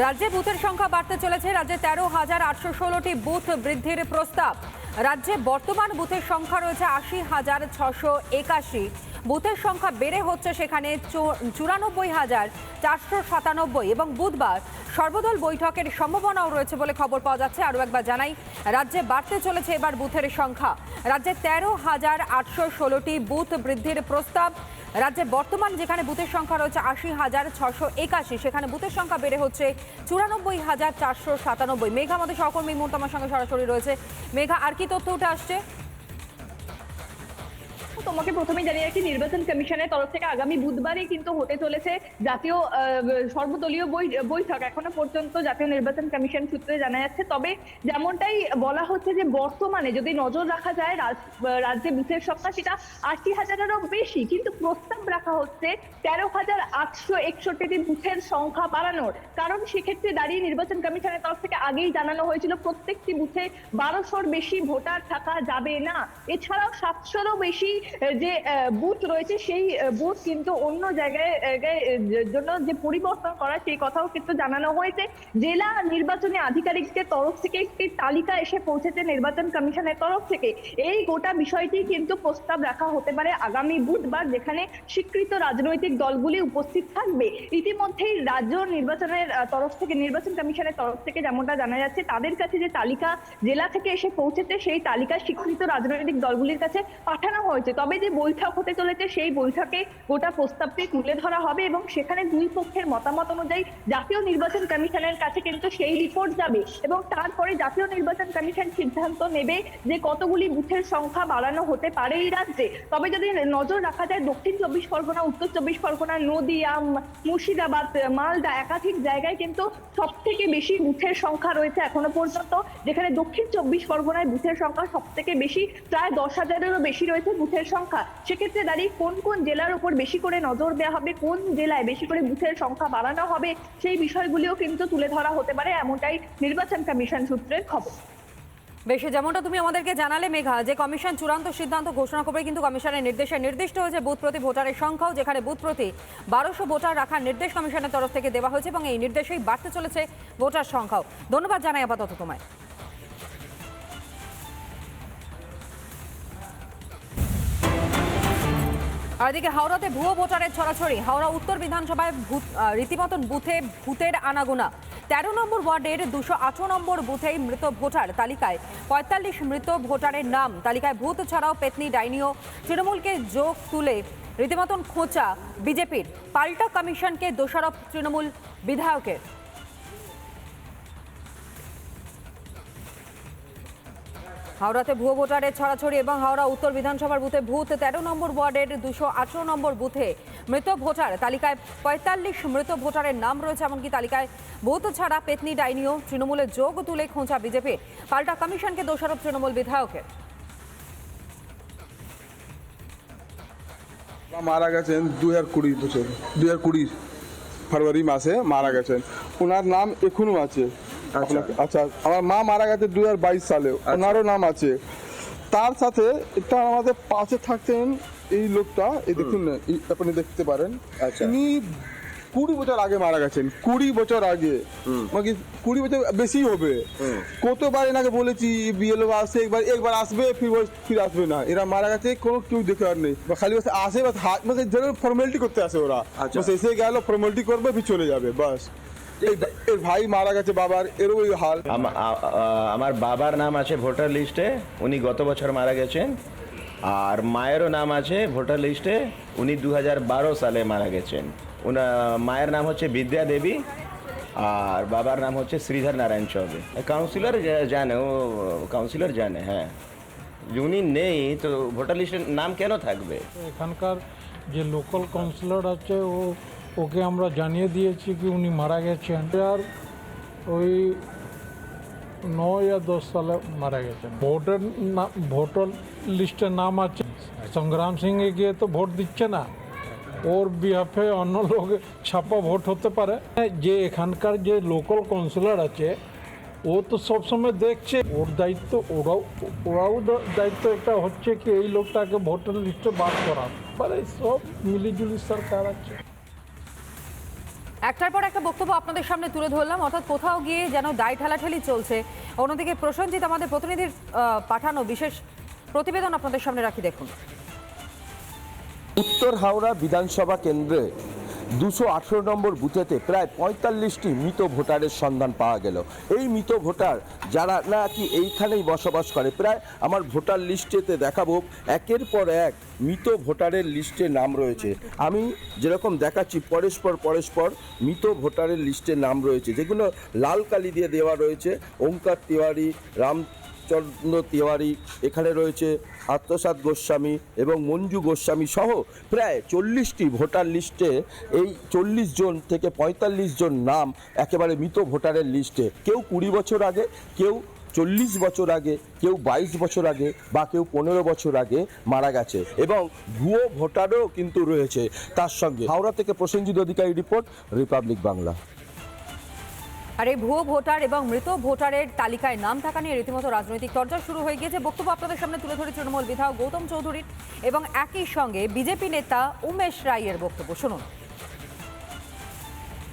রাজ্যে বুথের সংখ্যা বাড়তে চলেছে। রাজ্যে তেরো হাজার আটশো ষোলোটি বুথ বৃদ্ধির প্রস্তাব। রাজ্যে বর্তমান বুথের সংখ্যা রয়েছে আশি হাজার ছশো একাশি। বুথের সংখ্যা বেড়ে হচ্ছে সেখানে চুরানব্বই হাজার চারশো সাতানব্বই এবং বুধবার সর্বদল বৈঠকের সম্ভাবনাও রয়েছে বলে খবর পাওয়া যাচ্ছে। আরও একবার জানাই, রাজ্যে বাড়তে চলেছে এবার বুথের সংখ্যা। রাজ্যে তেরো হাজার আটশো ষোলোটি বুথ বৃদ্ধির প্রস্তাব। রাজ্যে বর্তমান যেখানে বুথের সংখ্যা রয়েছে আশি হাজার ছশো একাশি, সেখানে বুথের সংখ্যা বেড়ে হচ্ছে চুরানব্বই হাজার চারশো সাতানব্বই। মেঘা আমাদের সহকর্মী মুহূর্ত আমার সঙ্গে সরাসরি রয়েছে। মেঘা, আর কি তথ্য উঠে আসছে? তোমাকে প্রথমে জানিয়ে রাখি, নির্বাচন কমিশনের তরফ থেকে আগামী বুধবারই কিন্তু হতে চলেছে জাতীয় সর্বদলীয় বৈঠক। এখনও পর্যন্ত জাতীয় নির্বাচন কমিশন সূত্রে জানা যাচ্ছে। তবে যেমনটাই বলা হচ্ছে যে বর্তমানে যদি নজর রাখা যায় রাজ- রাজ্যে বুথের সংখ্যা, সেটা আশি হাজারেরও বেশি। কিন্তু প্রস্তাব রাখা হচ্ছে তেরো হাজার আটশো একষট্টিটি বুথের সংখ্যা বাড়ানোর। কারণ সেক্ষেত্রে দাঁড়িয়ে নির্বাচন কমিশনের তরফ থেকে আগেই জানানো হয়েছিল, প্রত্যেকটি বুথে বারোশোর বেশি ভোটার থাকা যাবে না। এছাড়াও সাতশোরও বেশি যে বুথ রয়েছে, সেই বুথ কিন্তু অন্য জায়গায় জন্য যে পরিবর্তন করা সেই কথাও কিন্তু জানানো হয়েছে। জেলা নির্বাচনী আধিকারিকদের তরফ থেকে একটি তালিকা এসে পৌঁছেছে নির্বাচন কমিশনের তরফ থেকে। এই গোটা বিষয়টি কিন্তু প্রস্তাব রাখা হতে পারে আগামী বুধবার, যেখানে স্বীকৃত রাজনৈতিক দলগুলি উপস্থিত থাকবে। ইতিমধ্যেই রাজ্য নির্বাচনের তরফ থেকে, নির্বাচন কমিশনের তরফ থেকে যেমনটা জানা যাচ্ছে, তাদের কাছে যে তালিকা জেলা থেকে এসে পৌঁছেছে, সেই তালিকা স্বীকৃত রাজনৈতিক দলগুলির কাছে পাঠানো হয়েছে। তবে যে বৈঠক হতে চলেছে, সেই বৈঠকে গোটা প্রস্তাবটি তুলে ধরা হবে এবং সেখানে দুই পক্ষের মতামত অনুযায়ী জাতীয় নির্বাচন কমিশনের কাছে কিন্তু সেই রিপোর্ট যাবে এবং তারপরে জাতীয় নির্বাচন কমিশন সিদ্ধান্ত নেবে যে কতগুলি বুথের সংখ্যা বাড়ানো হতে পারে এই রাজ্যে। তবে যদি নজর রাখা যায়, দক্ষিণ চব্বিশ পরগনা, উত্তর চব্বিশ পরগনা নদিয়া মুর্শিদাবাদ, মালদা একাধিক জায়গায় কিন্তু সব থেকে বেশি বুথের সংখ্যা রয়েছে এখনও পর্যন্ত, যেখানে দক্ষিণ চব্বিশ পরগনায় বুথের সংখ্যা সব থেকে বেশি, প্রায় দশ হাজারেরও বেশি রয়েছে বুথের সংখ্যা, সেক্ষেত্রে দাঁড়িয়ে কোন কোন জেলার উপর বেশি করে নজর দেওয়া হবে, কোন জেলায় বেশি করে বুথের সংখ্যা বাড়ানো হবে, সেই বিষয়গুলিও কিন্তু তুলে ধরা হতে পারে এমনটাই নির্বাচন কমিশন সূত্রের খবর। বেশি, যেমনটা তুমি আমাদেরকে জানালে মেঘা, যে কমিশন চূড়ান্ত সিদ্ধান্ত ঘোষণা করবে, কিন্তু কমিশনের নির্দেশে নির্দিষ্ট হয়েছে বুথ প্রতি ভোটারের সংখ্যাও, যেখানে বুথ প্রতি বারোশো ভোটার রাখার নির্দেশ কমিশনের তরফ থেকে দেওয়া হয়েছে এবং এই নির্দেশেই বাড়তে চলেছে ভোটার সংখ্যাও। ধন্যবাদ জানাই আপাতত তোমায়। আর এদিকে হাওড়াতে ভুয়ো ভোটারের ছড়াছড়ি। হাওড়া উত্তর বিধানসভায় রীতিমতন বুথে ভূতের আনাগোনা। তেরো নম্বর ওয়ার্ডের দুশো আঠারো নম্বর বুথেই মৃত ভোটার তালিকায় পঁয়তাল্লিশ মৃত ভোটারের নাম। তালিকায় ভূত ছাড়াও পেতনি ডাইনিও তৃণমূলকে যোগ তুলে রীতিমতন খোঁচা বিজেপির। পাল্টা কমিশনকে দোষারোপ তৃণমূল বিধায়কের। হাওড়াতে ভুয়ো ভোটারের ছড়াছড়ি এবং হাওড়া উত্তর বিধানসভার বুথে ভূত তেরো নম্বর ওয়ার্ডের দুশো আঠারো নম্বর বুথে মৃত ভোটার তালিকায় পঁয়তাল্লিশ মৃত ভোটারের নাম রয়েছে, এমনকি তালিকায় ভূত ছাড়া পেতনি, ডাইনিও তৃণমূলের যোগ তুলে খোঁচা বিজেপি। পাল্টা কমিশনকে দোষারোপ তৃণমূল বিধায়কের। মারা গেছেন দু হাজার কুড়ি বছর দু হাজার কুড়ি ফেব্রুয়ারি মাসে মারা গেছেন। ওনার নাম এখনও আছে। আচ্ছা আমার মা মারা গেছে দু হাজার বাইশ সালে ওনারও নাম আছে। তার সাথে এটা আমাদের পাশে থাকতেন এই লোকটা এই দেখুন আপনি দেখতে পারেন। আচ্ছা। ইনি কুড়ি বছর আগে মারা গেছেন কুড়ি বছর আগে। মানে কুড়ি বছর বেশি হবে? কতবার এনাকে বলেছি বিএলও আসে একবার একবার আসবে ফির ফির আসবে না। এরা মারা গেছে কোনো কেউ দেখে আর নেই। বা খালি বাস আসে বাস হাত মানে ফর্মালিটি করতে আসে ওরা। আচ্ছা। এসে গেল ফর্মালিটি করবে ফির চলে যাবে বাস। এর ভাই মারা গেছে বাবার এরও ওই হাল আমার বাবার নাম আছে ভোটার লিস্টে উনি গত বছর মারা গেছেন। আর মায়েরও নাম আছে ভোটার লিস্টে উনি দু হাজার বারো সালে মারা গেছেন। উনা মায়ের নাম হচ্ছে বিদ্যা দেবী আর বাবার নাম হচ্ছে শ্রীধর নারায়ণ চৌবে কাউন্সিলর জানে ও কাউন্সিলর জানে হ্যাঁ। উনি নেই তো ভোটার লিস্টের নাম কেন থাকবে? এখানকার যে লোকাল কাউন্সিলর আছে ও ওকে আমরা জানিয়ে দিয়েছি কি উনি মারা গেছেন। আর ওই নয় या দশ সালে মারা গেছেন। ভোটের না ভোটার লিস্টে নাম আছে। সংগ্রাম সিং গিয়ে তো ভোট দিচ্ছে না। ওর বিহাফে অন্য লোক ছাপা ভোট হতে পারে। যে এখানকার যে লোকাল কাউন্সিলর আছে, ও তো সবসময় দেখছে। ওর দায়িত্ব, ওরাও ওরাও দায়িত্ব একটা হচ্ছে কি এই লোকটাকে ভোটার লিস্টে বাদ করা। মানে সব মিলিজুলি সরকার আছে। একটার পর একটা বক্তব্য আপনাদের সামনে তুলে ধরলাম। অর্থাৎ কোথাও গিয়ে যেন দায় ঠেলাঠেলি চলছে। অন্যদিকে প্রসেনজিৎ, আমাদের প্রতিনিধির পাঠানো বিশেষ প্রতিবেদন আপনাদের সামনে রাখি, দেখুন। উত্তর হাওড়া বিধানসভা কেন্দ্রে দুশো আঠেরো নম্বর বুথেতে প্রায় পঁয়তাল্লিশটি মৃত ভোটারের সন্ধান পাওয়া গেল। এই মৃত ভোটার যারা নাকি এইখানেই বসবাস করে, প্রায় আমার ভোটার লিস্টেতে দেখাবো, একের পর এক মৃত ভোটারের লিস্টে নাম রয়েছে। আমি যেরকম দেখাচ্ছি, পরস্পর পরস্পর মৃত ভোটারের লিস্টে নাম রয়েছে। যেগুলো লাল কালি দিয়ে দেওয়া রয়েছে, ওঙ্কার তিওয়ারি, রাম চন্দ্র তিওয়ারি এখানে রয়েছে আত্মসাৎ গোস্বামী এবং মঞ্জু গোস্বামী সহ প্রায় চল্লিশটি ভোটার লিস্টে, এই চল্লিশ জন থেকে পঁয়তাল্লিশ জন নাম একেবারে মৃত ভোটারের লিস্টে। কেউ কুড়ি বছর আগে, কেউ চল্লিশ বছর আগে, কেউ বাইশ বছর আগে বা কেউ পনেরো বছর আগে মারা গেছে এবং ভুয়ো ভোটারও কিন্তু রয়েছে। তার সঙ্গে হাওড়া থেকে প্রসেনজিৎ অধিকারী রিপোর্ট, রিপাবলিক বাংলা। আর এই ভুয়ো ভোটার এবং মৃত ভোটারের তালিকায় নাম থাকা নিয়ে রীতিমতো রাজনৈতিক চর্চা শুরু হয়ে গিয়েছে। বক্তব্য আপনাদের সামনে তুলে ধরে তৃণমূল বিধায়ক গৌতম চৌধুরীর এবং একই সঙ্গে বিজেপি নেতা উমেশ রায়ের বক্তব্য। শুনুন।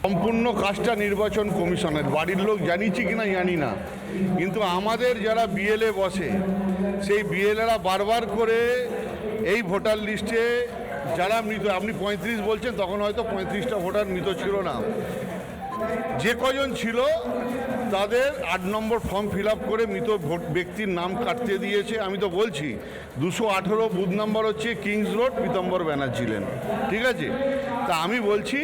সম্পূর্ণ কাজটা নির্বাচন কমিশনের। বাড়ির লোক জানিছি কিনা জানি না। কিন্তু আমাদের যারা বিএলএ বসে, সেই বিএলএরা বারবার করে এই ভোটার লিস্টে যারা মৃত, আপনি পঁয়ত্রিশ বলছেন, তখন হয়তো পঁয়ত্রিশটা ভোটার মৃত ছিল না। যে কজন ছিল, তাদের আট নম্বর ফর্ম ফিল করে মৃত ভোট ব্যক্তির নাম কাটতে দিয়েছে। আমি তো বলছি, দুশো আঠেরো বুথ নাম্বার হচ্ছে Kings road Pitambar Banerjee lane ঠিক আছে? তা আমি বলছি,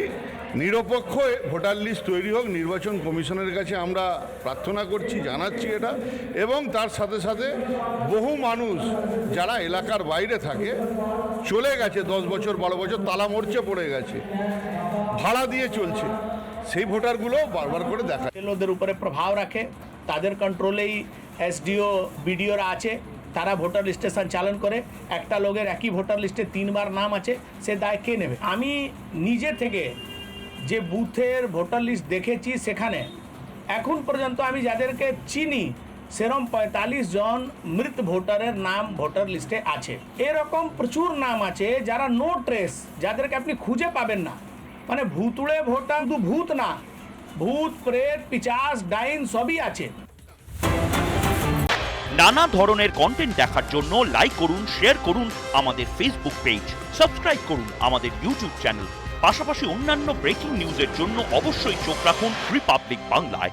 নিরপেক্ষ ভোটার লিস্ট তৈরি হোক, নির্বাচন কমিশনের কাছে আমরা প্রার্থনা করছি, জানাচ্ছি এটা। এবং তার সাথে সাথে বহু মানুষ যারা এলাকার বাইরে থাকে, চলে গেছে দশ বছর, বারো বছর, তালা মরচে পড়ে গেছে। ভাড়া দিয়ে চলছে। সেই ভোটারগুলো বারবার করে দেখা লোকদের উপরে প্রভাব রাখে, তাদের কন্ট্রোলেই এসডিও বিডিওরা আছে, তারা ভোটার লিস্টে সঞ্চালন করে। একটা লোকের একই ভোটার লিস্টে তিনবার নাম আছে, সে দায় কে নেবে? আমি নিজে থেকে যে বুথের ভোটার লিস্ট দেখেছি সেখানে, এখন পর্যন্ত আমি যাদেরকে চিনি, সেরম পঁয়তাল্লিশ জন মৃত ভোটারের নাম ভোটার লিস্টে আছে। এরকম প্রচুর নাম আছে যারা নো ট্রেস যাদেরকে আপনি খুঁজে পাবেন না। মানে ভূতুড়ে ভোটার শুধু ভূত না, ভূত, প্রেত, পিচাস, ডাইন সবই আছে। নানা ধরনের কন্টেন্ট দেখার জন্য লাইক করুন শেয়ার করুন আমাদের ফেসবুক পেজ সাবস্ক্রাইব করুন আমাদের ইউটিউব চ্যানেল পাশাপাশি অন্যান্য ব্রেকিং নিউজের জন্য অবশ্যই চোখ রাখুন রিপাবলিক বাংলায়